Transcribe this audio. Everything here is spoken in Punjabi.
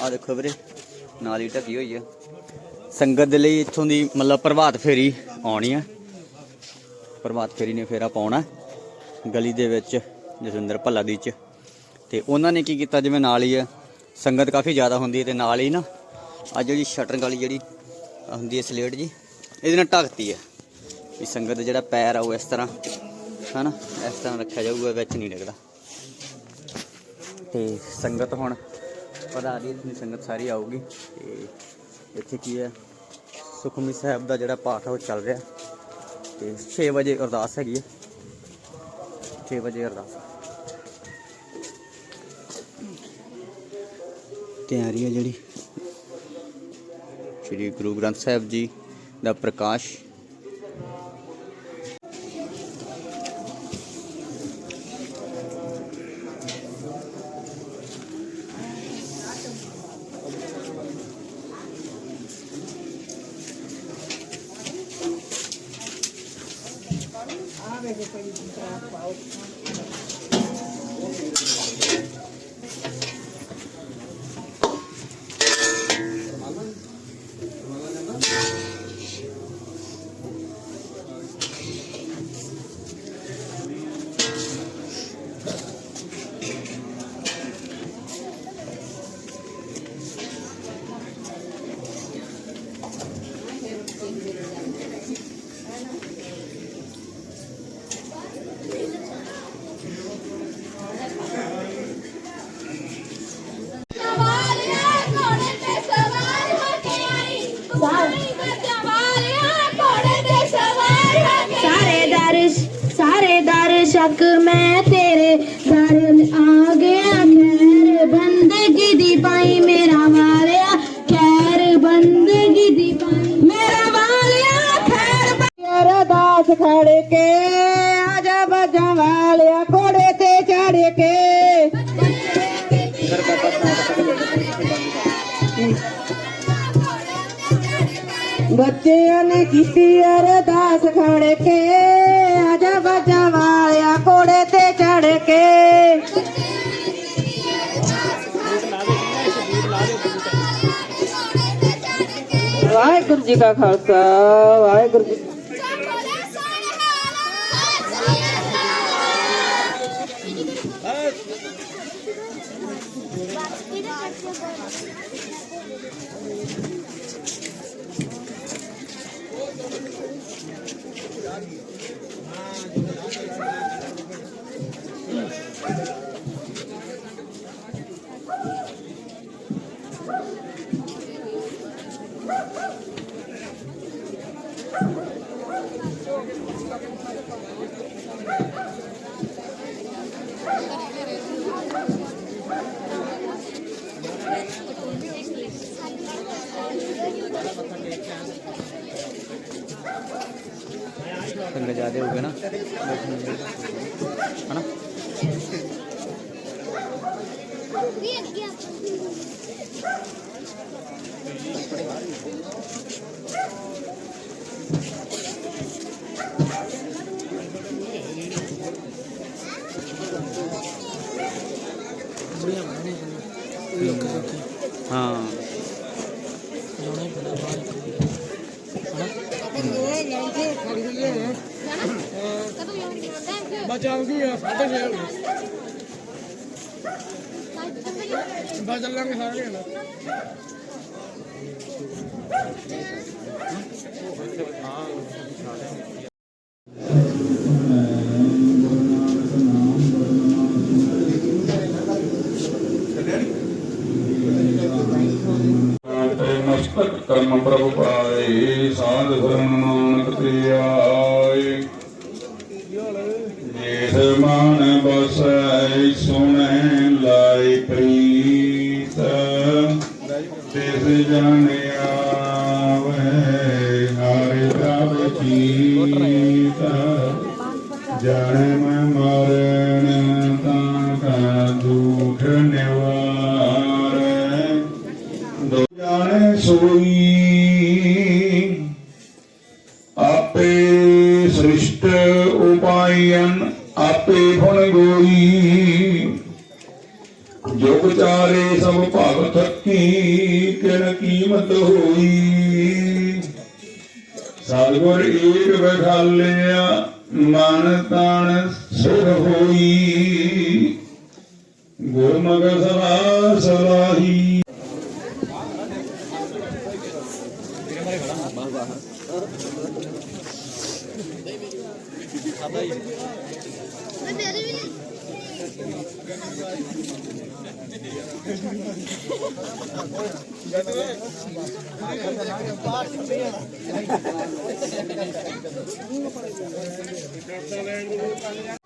ਆ ਦੇਖੋ ਵੀਰੇ, ਨਾਲ ਹੀ ਢਕੀ ਹੋਈ ਆ। ਸੰਗਤ ਦੇ ਲਈ ਇੱਥੋਂ ਦੀ ਮਤਲਬ ਪ੍ਰਭਾਤ ਫੇਰੀ ਆਉਣੀ ਆ। ਪ੍ਰਭਾਤ ਫੇਰੀ ਨੇ ਫੇਰਾ ਪਾਉਣਾ ਗਲੀ ਦੇ ਵਿੱਚ, ਜਸਵਿੰਦਰ ਭੱਲਾ ਦੀ ਚ। ਤੇ ਉਹਨਾਂ ਨੇ ਕੀ ਕੀਤਾ, ਜਿਵੇਂ ਨਾਲ ਹੀ ਆ, ਸੰਗਤ ਕਾਫੀ ਜ਼ਿਆਦਾ ਹੁੰਦੀ ਹੈ ਤੇ ਨਾਲ ਹੀ ਨਾ ਆ ਜਿਹੜੀ ਸ਼ਟਰਿੰਗ ਵਾਲੀ ਜਿਹੜੀ ਹੁੰਦੀ ਹੈ ਸਲੇਟ ਜੀ, ਇਹਦੇ ਨਾਲ ਢੱਕਤੀ ਹੈ ਵੀ ਸੰਗਤ ਦਾ ਜਿਹੜਾ ਪੈਰ ਆ ਉਹ ਇਸ ਤਰ੍ਹਾਂ, ਹਨਾ, ਇਸ ਤਰ੍ਹਾਂ ਰੱਖਿਆ ਜਾਊਗਾ, ਵਿੱਚ ਨਹੀਂ ਡਿੱਗਦਾ। ਤੇ ਸੰਗਤ ਹੁਣ ਪਤਾ ਆ ਰਹੀ ਹੈ ਸੰਗਤ ਸਾਰੀ ਆਊਗੀ ਤੇ ਇੱਥੇ ਕੀ ਹੈ ਸੁਖਮਨੀ ਸਾਹਿਬ ਦਾ ਜਿਹੜਾ ਪਾਠ ਉਹ ਚੱਲ ਰਿਹਾ। ਤੇ 6 ਵਜੇ ਅਰਦਾਸ ਹੈਗੀ ਹੈ। 6 ਵਜੇ ਅਰਦਾਸ। ਤਿਆਰੀ ਹੈ ਜਿਹੜੀ ਸ਼੍ਰੀ ਗੁਰੂ ਗ੍ਰੰਥ ਸਾਹਿਬ ਜੀ ਦਾ ਪ੍ਰਕਾਸ਼। vai ver pra ele comprar qual. Thank you. ਸ਼ੱਕ ਮੈਂ ਤੇਰੇ ਦਰ ਆ ਗਿਆ। ਖੈਰ ਬੰਦਗੀ ਦੀ ਪਾਈ ਮੇਰਾ ਵਾਲਿਆ ਖੈਰ ਬੰਦਗੀ ਦੀ ਪਾਈ ਮੇਰਾ ਵਾਲਿਆ ਖੈਰ ਅਰਦਾਸ ਖੜ ਕੇ ਆਜਾ ਬਾਜਾਂ ਵਾਲਿਆ। ਕੋੜੇ ਤੇ ਚੜ ਕੇ। ਬੱਚਿਆਂ ਨੇ ਕੀਤੀ ਅਰਦਾਸ ਖੜ ਕੇ। ਆਜਾ ਬਾਜਾਂ ਵਾਲਿਆ ਕੋੜੇ ਤੇ ਚੜ ਕੇ ਵਾਹਿਗੁਰੂ ਜੀ ਕਾ ਖਾਲਸਾ ਵਾਹਿਗੁਰੂ ਜੀ ਚੱਕੋਲੇ ਸੋਹਣੇ ਸੰਗਤ ਜ਼ਿਆਦਾ ਹੋ ਗਏ ਨਾ। ਹਨਾ? ਵੀ ਅੱਗੇ ਬਚਾਉਂਗੀ ਸਾਡੇ ਛੇ ਹੋ। ਗਏ ਬਚ ਲਾਂਗੇ ਸਾਰੇ ਨਾ ਤੇ ਪ੍ਰਭ ਸਾਧ ਧਰਮ ਨਾਨਕ ਤੇ ਆਏ। ਜਿਸ ਮਨ ਬਸੈ ਸੁਣੈ ਲਾਇ ਪ੍ਰੀਤ। ਤਿਸ ਜਾਣਿਆ ਸ੍ਰਿਸ਼ਟ ਉਪਾਇਨ ਆਪੇ ਗੁਣ ਗੋਈ। ਜੁਗ ਚਾਰੇ ਸਭ ਭਗਤ ਕੀ ਕਿਣ ਕੀਮਤ ਹੋਈ। ਸਤਿਗੁਰ ਏਕ ਬਖਾਲਿਆ ਮਨ ਤਨ ਸੁਖ ਹੋਈ। ਗੁਰਮਗ ਸਦਾ ਸਲਾਹੀ Tá, tá